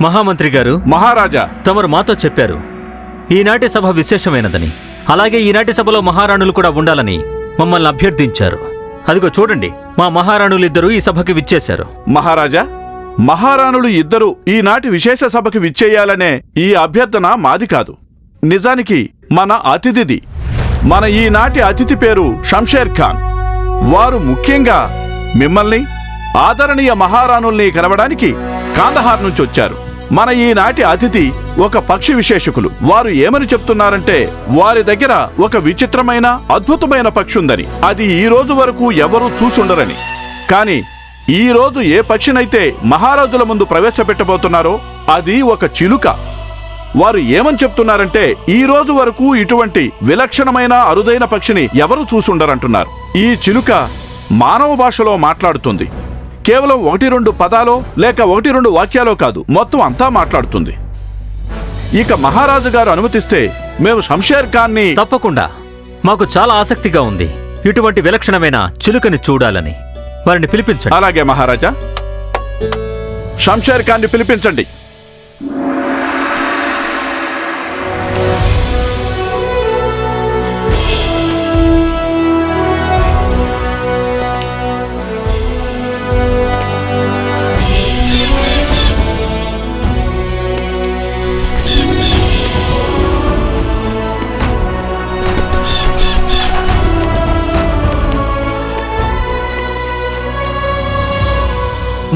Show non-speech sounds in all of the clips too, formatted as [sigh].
మహామంత్రి గారు మహారాజా. తమరు మాతో చెప్పారు. ఈనాటి సభ విశేషమైనదని అలాగే ఈనాటి సభలో మహారాణులు కూడా ఉండాలని మమ్మల్ని అభ్యర్థించారు. అదిగో చూడండి మా మహారాణులిద్దరూ ఈ సభకి విచ్చేశారు. మహారాజా మహారాణులు ఇద్దరు ఈనాటి విశేష సభకి విచ్చేయాలనే ఈ అభ్యర్థన మాది కాదు. నిజానికి మన అతిథిది. మన ఈనాటి అతిథి పేరు షంషేర్ ఖాన్. వారు ముఖ్యంగా మిమ్మల్ని ఆదరణీయ మహారాణుల్ని కలవడానికి కాందహార్ నుంచి వచ్చారు. మన ఈనాటి అతిథి ఒక పక్షి విశేషకులు. వారు ఏమని చెప్తున్నారంటే వారి దగ్గర ఒక విచిత్రమైన అద్భుతమైన పక్షి ఉందని. అది ఈ రోజు వరకు ఎవరూ చూసుండరని. కానీ ఈ రోజు ఏ పక్షినైతే మహారాజుల ముందు ప్రవేశపెట్టబోతున్నారో అది ఒక చిలుక. వారు ఏమని చెప్తున్నారంటే ఈ రోజు వరకు ఇటువంటి విలక్షణమైన అరుదైన పక్షిని ఎవరు చూసుండరంటున్నారు. ఈ చిలుక మానవ భాషలో మాట్లాడుతుంది. కేవలం ఒకటి రెండు పదాలో లేక ఒకటి రెండు వాక్యాలో కాదు మొత్తం అంతా మాట్లాడుతుంది. ఇక మహారాజు గారు అనుమతిస్తే మేము షంషేర్ ఖాన్ని తప్పకుండా. మాకు చాలా ఆసక్తిగా ఉంది. ఇటువంటి విలక్షణమైన చిలుకని చూడాలని. వారిని పిలిపించండి. అలాగే మహారాజా. షంషేర్ ఖాన్ని పిలిపించండి.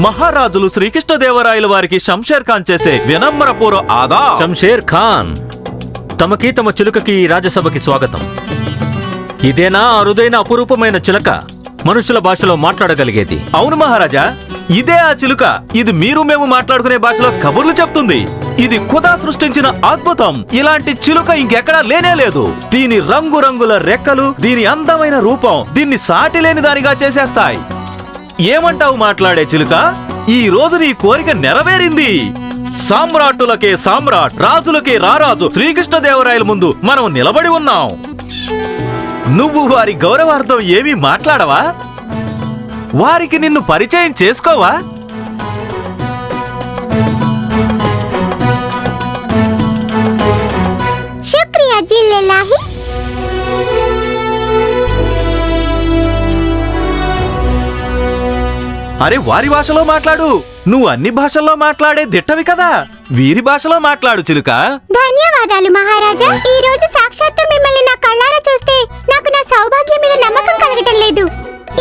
మహారాజులు శ్రీకృష్ణదేవరాయల వారికి శంషేర్ ఖాన్ చేసే వినమ్రపూర్వ ఆదా. షంషేర్ ఖాన్ తమకి తమ చిలుకకి ఈ రాజసభకి స్వాగతం. ఇదేనా అరుదైన అపురూపమైన చిలక? మనుషుల భాషలో మాట్లాడగలిగేది. అవును మహారాజా ఇదే ఆ చిలుక. ఇది మీరు మేము మాట్లాడుకునే భాషలో కబుర్లు చెప్తుంది. ఇది ఖుదా సృష్టించిన అద్భుతం. ఇలాంటి చిలుక ఇంకెక్కడా లేనే లేదు. దీని రంగురంగుల రెక్కలు దీని అందమైన రూపం దీన్ని సాటి లేని దానిగా చేసేస్తాయి. ఏమంటావు మాట్లాడే చిలుక? ఈ రోజు నీ కోరిక నెరవేరింది. సామ్రాటులకే సామ్రాట్ రాజులకే రారాజు శ్రీకృష్ణదేవరాయల ముందు మనం నిలబడి ఉన్నాం. నువ్వు వారి గౌరవార్థం ఏమీ మాట్లాడవా? వారికి నిన్ను పరిచయం చేసుకోవా? శుక్రియా జిల్లెలాహి. అరే వారి భాషలో మాట్లాడు. నువ్వు అన్ని భాషల్లో మాట్లాడే దిట్టవి కదా. వీరి భాషలో మాట్లాడు చిలుక. ధన్యవాదాలు మహారాజా. ఈ రోజు సాక్షాత్తు మిమ్మల్ని నా కళ్ళారా చూస్తే నాకు నా సౌభాగ్యం మీద నమ్మకం కలగటం లేదు.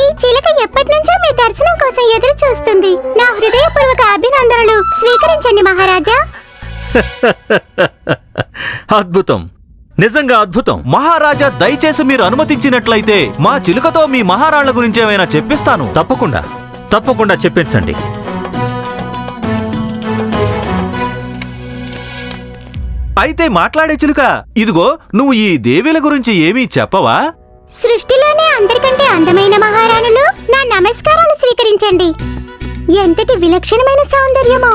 ఈ చిలక ఎప్పటి నుంచో మీ దర్శనం కోసం ఎదురు చూస్తుంది. నా హృదయపూర్వక అభినందనలు. స్వీకరించండి మహారాజా. [laughs] అద్భుతం. నిజంగా అద్భుతం. మహారాజా దయచేసి మీరు అనుమతించినట్లయితే మా చిలుకతో మీ మహారాణుల గురించి ఏమైనా చెప్పిస్తాను. తప్పకుండా. తప్పకుండా చెప్పించండి. అయితే మాట్లాడే చిలుక ఇదిగో నువ్వు ఈ దేవీల గురించి ఏమీ చెప్పవా? సృష్టిలోనే అందరికంటే అందమైన మహారాణులు నా నమస్కారాలు స్వీకరించండి. ఎంతటి విలక్షణమైన సౌందర్యమో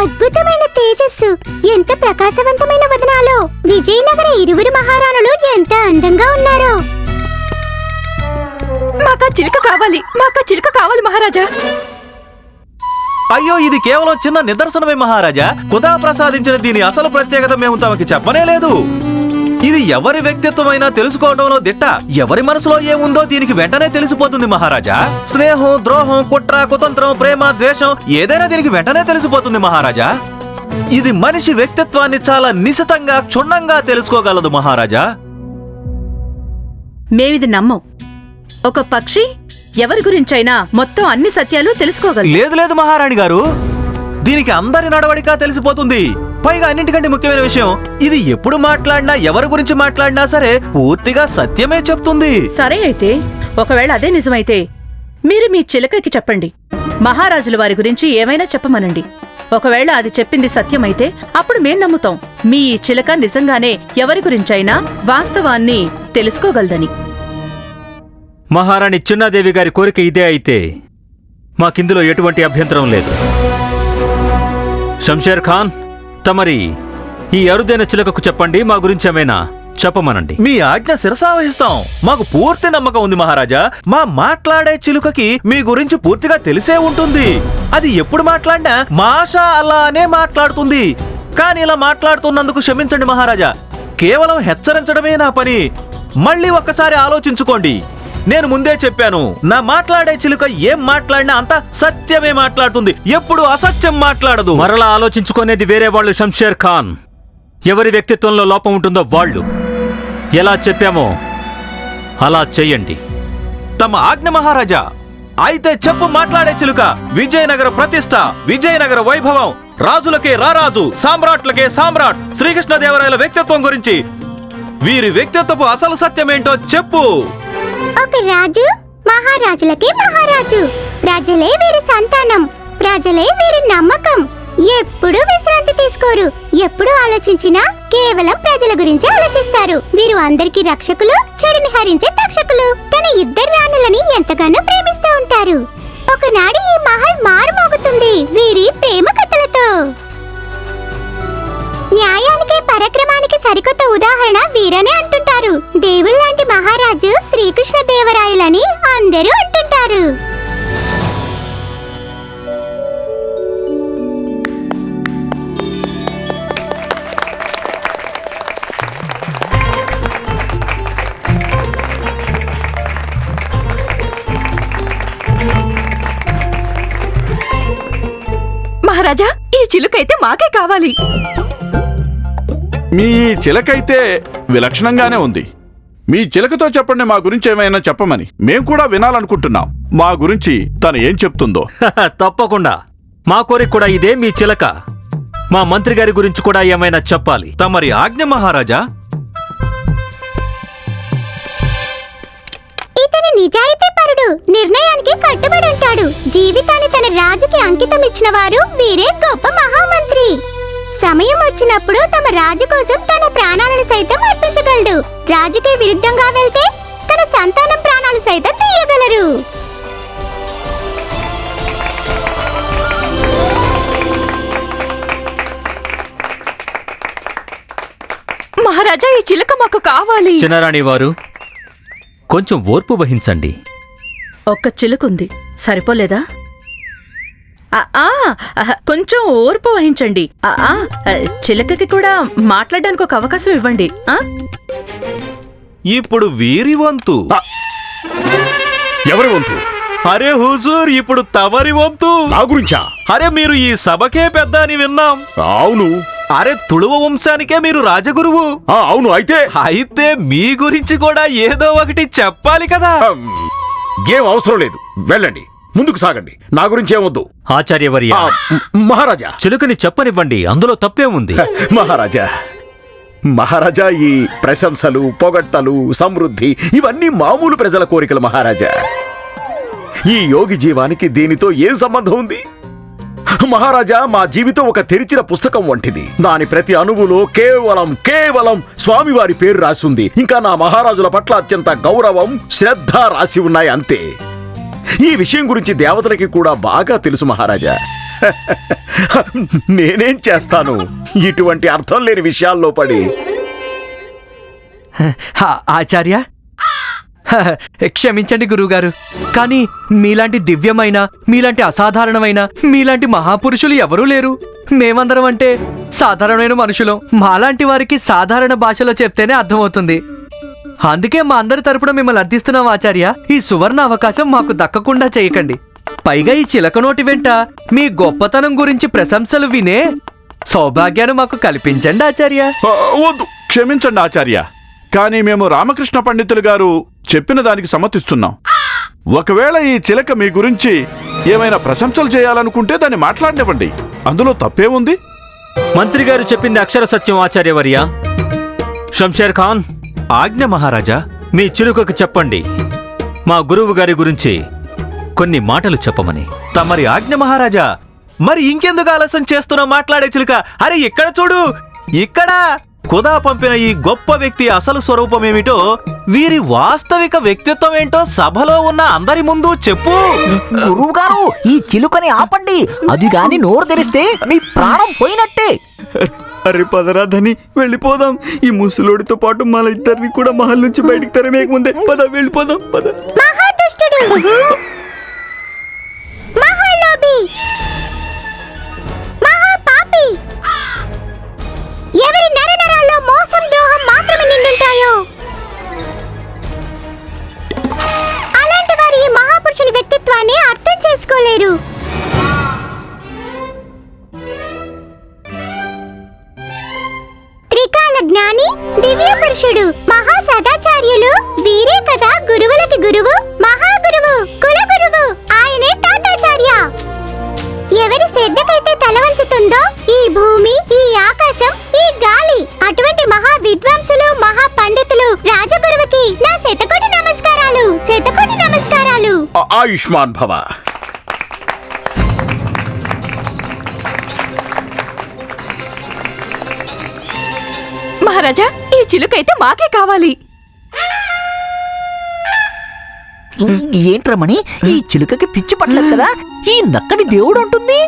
అద్భుతమైన తేజస్సు ఎంత ప్రకాశవంతమైన వదనాలో విజయనగర ఇరువురు మహారాణులు ఎంత అందంగా ఉన్నారో. మాకా చిలుక కావాలి మాకా చిలుక కావాలి మహారాజా. అయ్యో ఇది కేవలం చిన్న నిదర్శనమే మహారాజా. కుదా ప్రసాదించిన దీని అసలు ప్రత్యేకత మేము తమకి చెప్పనే లేదు. ఇది ఎవరి వ్యక్తిత్వమైనా తెలుసుకోవడంలో దిట్ట. ఎవరి మనసులో ఏముందో దీనికి వెంటనే తెలిసిపోతుంది మహారాజా. స్నేహం ద్రోహం కుట్ర కుతంత్రం ప్రేమ ద్వేషం ఏదైనా దీనికి వెంటనే తెలిసిపోతుంది మహారాజా. ఇది మనిషి వ్యక్తిత్వాన్ని చాలా నిశితంగా క్షుణ్ణంగా తెలుసుకోగలదు మహారాజా. మేమిది నమ్మం. ఒక పక్షి ఎవరి గురించైనా మొత్తం అన్ని సత్యాలు తెలుసుకోగలదు. లేదు లేదు మహారాణి గారు. దీనికి అందరి నడవడిక తెలిసిపోతుంది. పైగా అన్నింటికంటే ముఖ్యమైన విషయం ఇది ఎప్పుడు మాట్లాడినా ఎవరి గురించి మాట్లాడినా సరే పూర్తిగా సత్యమే చెప్తుంది. సరే అయితే ఒకవేళ అదే నిజమైతే మీరు మీ చిలకకి చెప్పండి. మహారాజుల వారి గురించి ఏమైనా చెప్పమనండి. ఒకవేళ అది చెప్పింది సత్యమైతే అప్పుడు మేం నమ్ముతాం. మీ ఈ చిలక నిజంగానే ఎవరి గురించైనా వాస్తవాన్ని తెలుసుకోగలదని. మహారాణి చిన్నాదేవి గారి కోరిక ఇదే అయితే మాకిందులో ఎటువంటి అభ్యంతరం లేదు. షంషేర్ ఖాన్ తమరి ఈ అరుదైన చిలకకు చెప్పండి మా గురించి ఏమైనా చెప్పమనండి. మీ ఆజ్ఞ శిరసావహిస్తాం. మాకు పూర్తి నమ్మకం ఉంది మహారాజా. మా మాట్లాడే చిలుకకి మీ గురించి పూర్తిగా తెలిసే ఉంటుంది. అది ఎప్పుడు మాట్లాడినా మాషా అలానే మాట్లాడుతుంది. కానీ ఇలా మాట్లాడుతున్నందుకు క్షమించండి మహారాజా. కేవలం హెచ్చరించడమే నా పని. మళ్ళీ ఒక్కసారి ఆలోచించుకోండి. నేను ముందే చెప్పాను నా మాట్లాడే చిలుక ఏం మాట్లాడినా అంతా సత్యమే మాట్లాడుతుంది. ఎప్పుడు అసత్యం మాట్లాడదు. మరలా ఆలోచించుకునేది వేరే వాళ్ళు షంషేర్ ఖాన్. ఎవరి వ్యక్తిత్వంలో లోపం ఉంటుందో వాళ్ళు. ఎలా చెప్పామో అలా చెయ్యండి తమ ఆజ్ఞ మహారాజా అయితే చెప్పు మాట్లాడే చిలుక. విజయనగర ప్రతిష్ట విజయనగర వైభవం. రాజులకే రారాజు సామ్రాట్లకే సామ్రాట్. శ్రీకృష్ణదేవరాయల వ్యక్తిత్వం గురించి వీరి వ్యక్తిత్వపు అసలు సత్యమేంటో చెప్పు. ఒక రాజు మహారాజులకి మహారాజు. ప్రజలే వీరి సంతానం ప్రజలే వీరి నమ్మకం. ఎప్పుడు విశ్రాంతి తీసుకోరు. ఎప్పుడు ఆలోచించినా కేవలం ప్రజల గురించి ఆలోచిస్తారు. వీరు అందరికీ రక్షకులు చెడుని హరించే తక్షకులు తన ఇద్దరు రాణులని ఎంతగానో ప్రేమిస్తూ ఉంటారు. ఒకనాడు ఈ మహల్ మారుమోగుతుంది. వీరి ప్రేమ కథలతో. న్యాయానికి పరక్రమానికి సరికొత్త ఉదాహరణ వీరనే అంటుంటారు. దేవుళ్ళంటి మహారాజు శ్రీకృష్ణ దేవరాయలని అందరూ అంటుంటారు. మహారాజా ఈ చిలుకైతే మాకే కావాలి. మీ చిలకైతే విలక్షణంగానే ఉంది. మీ చిలకతో చెప్పండి మా గురించి ఏమైనా చెప్పమని. మేం కూడా వినాలనుకుంటున్నాం. మా గురించి తను ఏం చెప్తుందో. తప్పకుండా. మా కోరిక కూడా ఇదే మీ చిలక. మా మంత్రి గారి గురించి కూడా ఏమైనా చెప్పాలి. తమరి ఆజ్ఞ మహారాజా? ఇతను నిజాయితీ పరుడు నిర్ణయానికి కట్టుబడి ఉంటాడు. జీవితాన్ని తన రాజుకి అంకితం ఇచ్చిన వారు వీరే గొప్ప మహామంత్రి. సమయం వచ్చినప్పుడు తమ రాజు కోసం తన ప్రాణాలను సైతం అర్పించగలడు. రాజుకే విరుద్ధంగా వెళ్తే తన సంతానం ప్రాణాలు సైతం తీయగలరు. మహారాజా ఈ చిలుక మాకు కావాలి. చిన్నరాణి వారు కొంచెం ఓర్పు వహించండి. ఒక్క చిలుకుంది. సరిపోలేదా? కొంచెం ఓర్పు వహించండి. చిలకకి కూడా మాట్లాడడానికి ఒక అవకాశం ఇవ్వండి. ఆ? ఇప్పుడు వీరి వంతు. ఎవరి వంతు? అరే హుజూర్ ఇప్పుడు తమరి వంతు. నా గురించా? అరే మీరు ఈ సభకే పెద్ద అని విన్నాం. అవును. అరే తుಳುవ వంశానికే మీరు రాజగురువు. ఆ, అవును అయితే? అయితే మీ గురించి కూడా ఏదో ఒకటి చెప్పాలి కదా. ఏం అవసరం లేదు. వెళ్ళండి. ముందుకు సాగండి. నా గురించి ఏమొద్దు. ఆచార్యవర్య ఆ, మ్- మహారాజా. చిలుకని చెప్పనివ్వండి అందులో తప్పేముంది? మహారాజా. మహారాజా ఈ ప్రశంసలు పొగడ్తలు సమృద్ధి ఇవన్నీ మామూలు ప్రజల కోరికలు మహారాజా. ఈ యోగి జీవానికి దీనితో ఏం సంబంధం ఉంది? మహారాజా మా జీవితం ఒక తెరిచిన పుస్తకం వంటిది. దాని ప్రతి అణువులో కేవలం కేవలం స్వామివారి పేరు రాసి ఉంది ఇంకా నా మహారాజుల పట్ల అత్యంత గౌరవం శ్రద్ధ రాసి ఉన్నాయి అంతే. ఈ విషయం గురించి దేవతలకి కూడా బాగా తెలుసు మహారాజా. నేనేం చేస్తాను? ఇటువంటి అర్థం లేని విషయాల్లో పడి. ఆచార్య? క్షమించండి గురువుగారు. కానీ మీలాంటి దివ్యమైన మీలాంటి అసాధారణమైన మీలాంటి మహాపురుషులు ఎవరూ లేరు. మేమందరం అంటే సాధారణమైన మనుషులం. మాలాంటి వారికి సాధారణ భాషలో చెప్తేనే అర్థమవుతుంది. అందుకే మా అందరి తరపున మిమ్మల్ని అర్థిస్తున్నాం ఆచార్య. ఈ సువర్ణ అవకాశం మాకు దక్కకుండా చేయకండి. పైగా ఈ చిలక నోటి వెంట మీ గొప్పతనం గురించి ప్రశంసలు వినే సౌభాగ్యాన్ని మాకు కల్పించండి ఆచార్య. వద్దు క్షమించండి ఆచార్య. కానీ మేము రామకృష్ణ పండితులు గారు చెప్పిన దానికి సమ్మతిస్తున్నాం. ఒకవేళ ఈ చిలక మీ గురించి ఏమైనా ప్రశంసలు చేయాలనుకుంటే దాన్ని మాట్లాడనివ్వండి. అందులో తప్పేముంది మంత్రి గారు చెప్పింది అక్షర సత్యం ఆచార్యవర్య షంషేర్ ఖాన్ ఆజ్ఞ మహారాజా మీ చిలుకకు చెప్పండి. మా గురువు గారి గురించి కొన్ని మాటలు చెప్పమని. తమరి ఆజ్ఞ మహారాజా మరి ఇంకెందుకు ఆలస్యం చేస్తున్నా మాట్లాడే చిలుక. అరే ఇక్కడ చూడు. ఇక్కడ ఖుదా పంపిన ఈ గొప్ప వ్యక్తి అసలు స్వరూపం ఏమిటో వీరి వాస్తవిక వ్యక్తిత్వం ఏంటో సభలో ఉన్న అందరి ముందు చెప్పు. గురువు గారు ఈ చిలుకని ఆపండి. అది గాని నోరు తెరిస్తే మీ ప్రాణం పోయినట్టే. అరే పదరాధని వెళ్ళిపోదాం. ఈ ముసలోడితో పాటు మన ఇద్దరిని కూడా మహల్ నుంచి బయటికి తరమేక ముందే. పద వెళ్ళిపోదాం పద. మహాదుష్టుడు. మహాలోభి. ఆయుష్మాన్ భవ. మహారాజా ఈ చిలుకైతే మాకే కావాలి. ఏంట్రమణి ఈ చిలుకకి పిచ్చి పట్టలేదు కదా? ఈ నక్కడి దేవుడు ఉంటుంది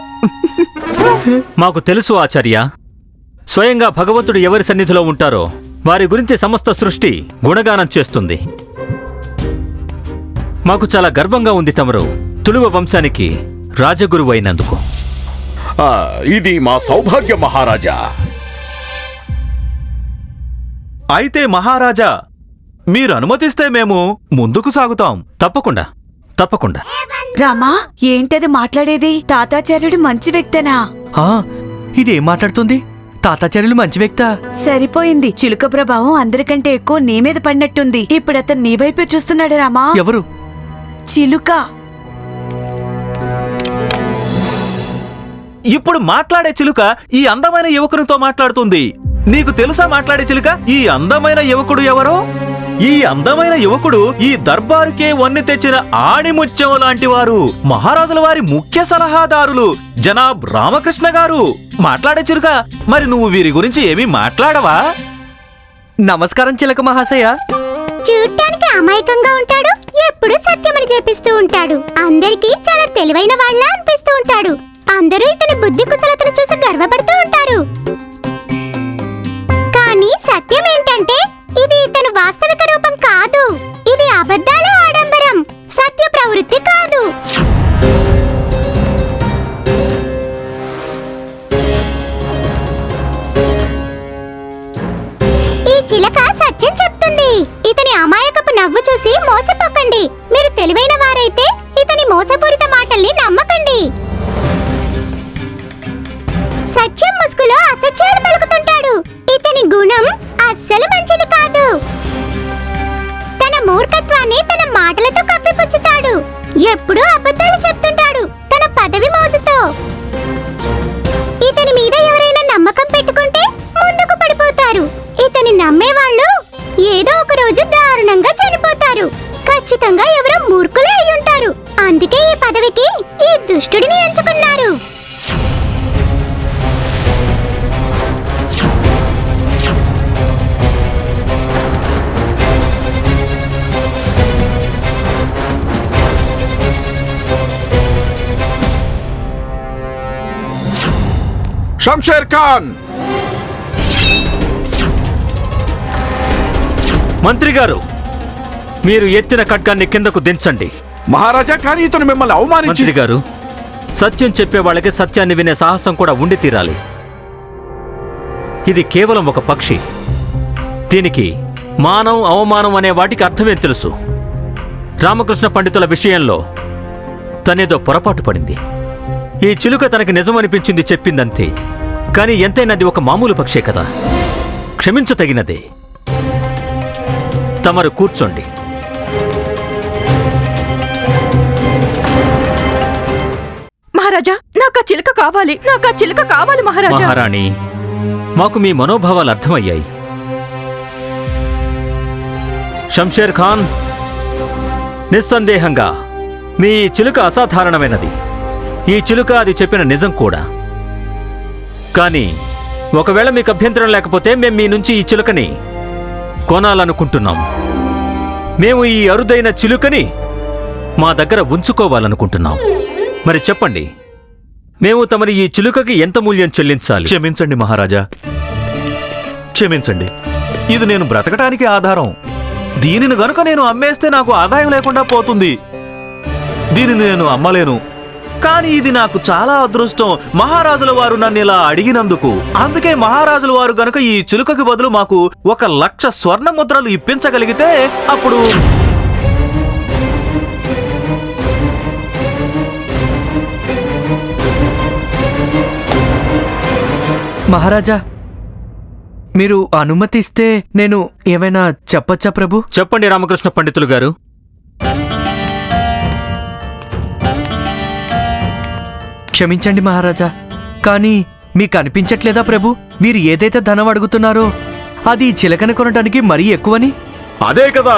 మాకు తెలుసు ఆచార్య. స్వయంగా భగవంతుడు ఎవరి సన్నిధిలో ఉంటారో వారి గురించి సమస్త సృష్టి గుణగానం చేస్తుంది. మాకు చాలా గర్వంగా ఉంది తమరు. తులువ వంశానికి రాజగురువు అయినందుకు ఆ, ఇది మా సౌభాగ్య మహారాజా. అయితే మహారాజా మీరు అనుమతిస్తే మేము ముందుకు సాగుతాం. తప్పకుండా తప్పకుండా. రామా ఏంటది మాట్లాడేది? తాతాచార్యుడు మంచి వ్యక్తేనా? ఆ, ఇదేం మాట్లాడుతుంది? తాతాచార్యులు మంచి వ్యక్తా? సరిపోయింది. చిలుక ప్రభావం అందరికంటే ఎక్కువ నీ మీద పడినట్టుంది. ఇప్పుడు అతను నీ వైపే చూస్తున్నాడు రామా. ఎవరు? చిలుక. ఇప్పుడు మాట్లాడే చిలుక ఈ అందమైన యువకునితో మాట్లాడుతుంది. నీకు తెలుసా మాట్లాడే చిలుక? ఈ అందమైన యువకుడు ఎవరో? ఈ అందమైన యువకుడు ఈ దర్బారుకే వన్ని తెచ్చిన ఆణిముత్యం లాంటి వారు. మహారాజుల వారి ముఖ్య సలహాదారులు జనాబ్ రామకృష్ణ గారు. మాట్లాడే చిలుక మరి నువ్వు వీరి గురించి ఏమీ మాట్లాడవా? నమస్కారం చిలక మహాశయ. చూడటానికి అమాయకంగా ఉంటాడు ఎప్పుడు సత్యమని చెప్పిస్తూ ఉంటాడు. అందరికీ చాలా తెలివైన వాళ్ళ అనిపిస్తూ ఉంటాడు. అందరూ ఇతని బుద్ధి కుశలతను చూసి గర్వపడుతూ ఉంటారు. కానీ సత్యం ఏంటంటే ఇది ఇతను వాస్తవిక రూపం కాదు. ఇది అబద్ధాల ఆడంబరం. సత్య ప్రవృత్తి కాదు. ఈ చిలక ఇతని అమాయకపు నవ్వు చూసి మోసపోకండి. మీరు తెలివైన వారైతే ఇతని మోసపూరిత మాటల్ని నమ్మకండి. సత్యం ముసుగులో అసత్యాలు పలుకుతుంటాడు ఇతని గుణం అస్సలు మంచిది కాదు. తన మూర్ఖత్వాన్ని తన మాటలతో కప్పిపుచ్చుతాడు. ఎప్పుడూ అబద్ధాలు చెప్తుంటాడు తన పదవి మోజుతో. ఇతని మీద ఎవరైనా నమ్మకం పెట్టుకుంటే ముందుకు పడిపోతారు. ఇతని నమ్మేవాళ్ళు ఏదో ఒక రోజు దారుణంగా చనిపోతారు. ఖచ్చితంగా ఎవరో మూర్ఖులే అయి ఉంటారు అందుకే ఈ పదవికి ఈ దుష్టుడిని ఎంచుకున్నారు. షంషేర్ ఖాన్! మంత్రి గారు మీరు ఎత్తిన ఖడ్గాన్ని కిందకు దించండి. మహారాజా కానీ ఇతను మిమ్మల్ని అవమానించి మంత్రి గారు సత్యం చెప్పే వాళ్ళకి సత్యాన్ని వినే సాహసం కూడా ఉండి తీరాలి. ఇది కేవలం ఒక పక్షి. దీనికి మానం అవమానం అనే వాటికి అర్థమేం తెలుసు? రామకృష్ణ పండితుల విషయంలో తనేదో పొరపాటు పడింది. ఈ చిలుక తనకి నిజమనిపించింది చెప్పిందంతే. కానీ ఎంతైనా అది ఒక మామూలు పక్షే కదా? క్షమించ తగినదే తమరు కూర్చోండి. మహారాజా నాకు ఆ చిలుక కావాలి నాకు ఆ చిలుక కావాలి మహారాజా. మహారాణి మాకు మీ మనోభావాలు అర్థమయ్యాయి. షంషేర్ ఖాన్ నిస్సందేహంగా మీ చిలుక అసాధారణమైనది. ఈ చిలుక అది చెప్పిన నిజం కూడా. కానీ ఒకవేళ మీకు అభ్యంతరం లేకపోతే మేము మీ నుంచి ఈ చిలుకని కొనాలనుకుంటున్నాం. మేము ఈ అరుదైన చిలుకని మా దగ్గర ఉంచుకోవాలనుకుంటున్నాం. మరి చెప్పండి మేము తమరి ఈ చిలుకకి ఎంత మూల్యం చెల్లించాలి? క్షమించండి మహారాజా. క్షమించండి. ఇది నేను బ్రతకటానికి ఆధారం. దీనిని గనుక నేను అమ్మేస్తే నాకు ఆదాయం లేకుండా పోతుంది. దీనిని నేను అమ్మలేను. కానీ ఇది నాకు చాలా అదృష్టం. మహారాజుల వారు నన్ను ఇలా అడిగినందుకు. అందుకే మహారాజుల వారు గనుక ఈ చిలుకకి బదులు మాకు ఒక లక్ష స్వర్ణ ముద్రలు ఇప్పించగలిగితే అప్పుడు మహారాజా మీరు అనుమతిస్తే నేను ఏమైనా చెప్పచ్చా ప్రభు? చెప్పండి రామకృష్ణ పండితులు గారు. క్షమించండి మహారాజా. కానీ మీకు అనిపించట్లేదా ప్రభు? మీరు ఏదైతే ధనం అడుగుతున్నారో అది చిలకన చిలకని కొనడానికి మరీ ఎక్కువని? అదే కదా.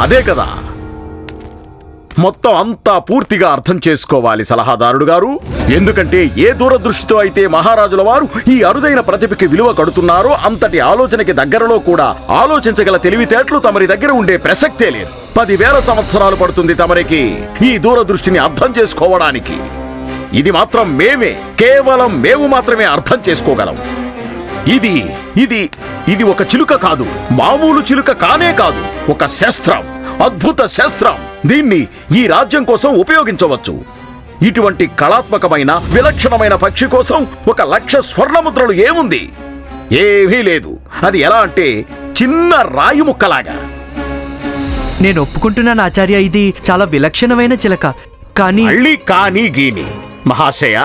అదే కదా. మొత్తం అంతా పూర్తిగా అర్థం చేసుకోవాలి సలహాదారుడు గారు. ఎందుకంటే ఏ దూరదృష్టితో అయితే మహారాజుల వారు ఈ అరుదైన ప్రతిభకి విలువ కడుతున్నారో అంతటి ఆలోచనకి దగ్గరలో కూడా ఆలోచించగల తెలివితేటలు తమరి దగ్గర ఉండే ప్రసక్తే లేదు. పదివేల సంవత్సరాలు పడుతుంది తమరికి ఈ దూరదృష్టిని అర్థం చేసుకోవడానికి. ఇది మాత్రం మేమే కేవలం మేము మాత్రమే అర్థం చేసుకోగలం. ఇది ఇది ఇది ఒక చిలుక కాదు మామూలు చిలుక కానే కాదు ఒక శస్త్రం. అద్భుత శస్త్రం. దీన్ని ఈ రాజ్యం కోసం ఉపయోగించవచ్చు. ఇటువంటి కళాత్మకమైన విలక్షణమైన పక్షి కోసం ఒక లక్ష స్వర్ణముద్రలు ఏముంది? ఏమీ లేదు. అది ఎలా అంటే చిన్న రాయి ముక్కలాగా. నేను ఒప్పుకుంటున్నాను ఆచార్య. ఇది చాలా విలక్షణమైన చిలక. కానీ మళ్ళీ కానీ గీని. మహాశయ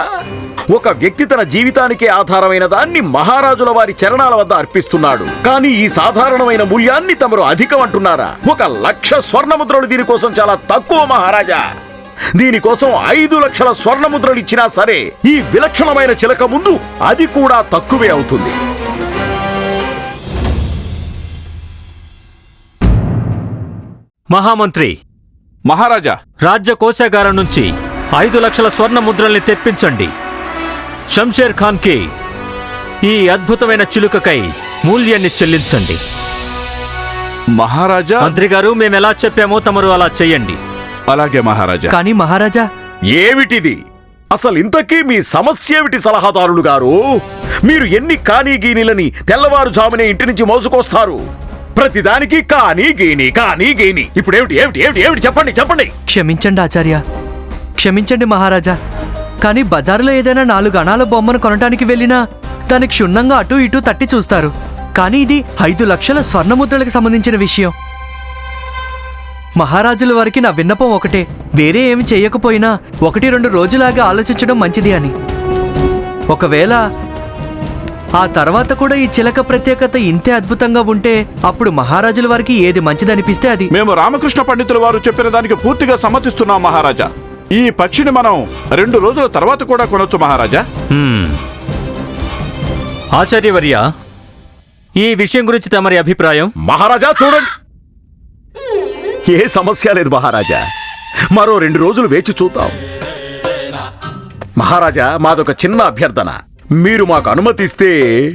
ఒక వ్యక్తి తన జీవితానికే ఆధారమైన దాన్ని మహారాజుల వారి చరణాల వద్ద అర్పిస్తున్నాడు. కానీ ఈ సాధారణమైన మూల్యాన్ని తమరు అధికం అంటున్నారా ఒక లక్ష స్వర్ణముద్రలు దీనికోసం చాలా తక్కువ మహారాజా. దీనికోసం ఐదు లక్షల స్వర్ణముద్రలు ఇచ్చినా సరే ఈ విలక్షణమైన చిలక ముందు అది కూడా తక్కువే అవుతుంది. మహామంత్రి మహారాజా. రాజ్య కోశాగారం నుంచి ఐదు లక్షల స్వర్ణ ముద్రల్ని తెప్పించండి. షంషేర్ ఖాన్కి ఈ అద్భుతమైన చిలుకకై మూల్యాన్ని చెల్లించండి. మహారాజా! మంత్రి గారు మేము ఎలా చెప్పామో తమరు అలా చెయ్యండి అలాగే మహారాజా. కానీ మహారాజా! ఏమిటిది? అసలు ఇంతకీ మీ సమస్య ఏమిటి సలహాదారులు గారు? మీరు ఎన్ని కానీ గీనీలని తెల్లవారుజామునే ఇంటి నుంచి మోసుకొస్తారు. ప్రతిదానికి కానీ గీని కానీ గీని. ఇప్పుడు ఏమిటి ఏమిటి ఏమిటి ఏమిటి? చెప్పండి చెప్పండి. క్షమించండి ఆచార్య. క్షమించండి మహారాజా కానీ బజారులో ఏదైనా నాలుగు అణాల బొమ్మను కొనటానికి వెళ్ళినా దాన్ని క్షుణ్ణంగా అటు ఇటు తట్టి చూస్తారు. కానీ ఇది ఐదు లక్షల స్వర్ణముద్రలకు సంబంధించిన విషయం. మహారాజుల వారికి నా విన్నపం ఒకటే వేరే ఏమి చేయకపోయినా ఒకటి రెండు రోజులాగా ఆలోచించడం మంచిది అని. ఒకవేళ ఆ తర్వాత కూడా ఈ చిలక ప్రత్యేకత ఇంతే అద్భుతంగా ఉంటే అప్పుడు మహారాజుల వారికి ఏది మంచిదనిపిస్తే అది. మేము రామకృష్ణ పండితుల వారు చెప్పిన దానికి పూర్తిగా సమ్మతిస్తున్నాం మహారాజా. ఈ పక్షిని మనం రెండు రోజుల తర్వాత కూడా కొనొచ్చు మహారాజా. ఆచార్యవర్య ఈ విషయం గురించి తమరి అభిప్రాయం? మహారాజా చూడండి. ఏ సమస్య లేదు మహారాజా. మరో రెండు రోజులు వేచి చూద్దాం. మహారాజా మాదొక చిన్న అభ్యర్థన. మీరు మాకు అనుమతిస్తే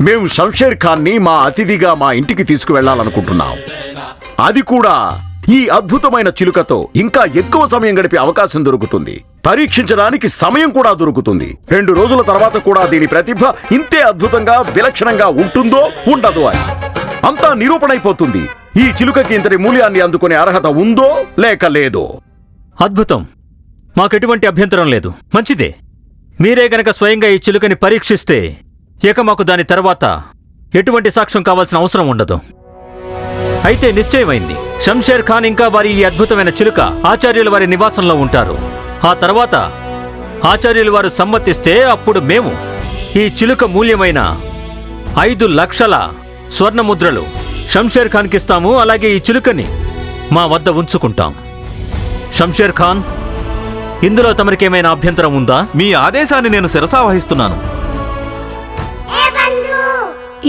మేము షంషేర్ ఖాన్ని మా అతిథిగా మా ఇంటికి తీసుకువెళ్ళాలనుకుంటున్నాం అది కూడా ఈ అద్భుతమైన చిలుకతో ఇంకా ఎక్కువ సమయం గడిపే అవకాశం దొరుకుతుంది. పరీక్షించడానికి సమయం కూడా దొరుకుతుంది. రెండు రోజుల తర్వాత కూడా దీని ప్రతిభ ఇంతే అద్భుతంగా విలక్షణంగా ఉంటుందో ఉండదో అని. అంతా నిరూపణైపోతుంది. ఈ చిలుకకి ఇంతటి మూల్యాన్ని అందుకునే అర్హత ఉందో లేక లేదో? అద్భుతం. మాకెటువంటి అభ్యంతరం లేదు. మంచిదే. మీరే గనక స్వయంగా ఈ చిలుకని పరీక్షిస్తే ఇక మాకు దాని తర్వాత ఎటువంటి సాక్ష్యం కావాల్సిన అవసరం ఉండదు. అయితే నిశ్చయమైంది. షంషేర్ ఖాన్ ఇంకా వారి ఈ అద్భుతమైన చిలుక ఆచార్యుల వారి నివాసంలో ఉంటారు. ఆ తర్వాత ఆచార్యుల వారు సమ్మతిస్తే అప్పుడు మేము ఈ చిలుక మూల్యమైన ఐదు లక్షల స్వర్ణ ముద్రలు షంషేర్ ఖాన్కి ఇస్తాము. అలాగే ఈ చిలుకని మా వద్ద ఉంచుకుంటాం. షంషేర్ ఖాన్ ఇందులో తమరికేమైనా అభ్యంతరం ఉందా? మీ ఆదేశాన్ని నేను శిరసావహిస్తున్నాను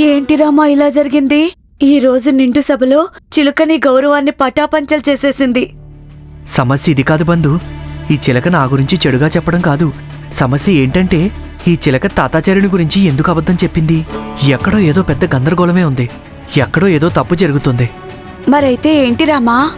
ఏంటి రామా ఇలా జరిగింది? ఈ రోజు నిండు సభలో చిలుకని గౌరవాన్ని పటాపంచలు చేసేసింది. సమస్య ఇది కాదు బంధు. ఈ చిలక నా గురించి చెడుగా చెప్పడం కాదు. సమస్య ఏంటంటే ఈ చిలక తాతాచార్యుని గురించి ఎందుకు అబద్ధం చెప్పింది? ఎక్కడో ఏదో పెద్ద గందరగోళమే ఉంది. ఎక్కడో ఏదో తప్పు జరుగుతుంది. మరైతే ఏంటి రామా?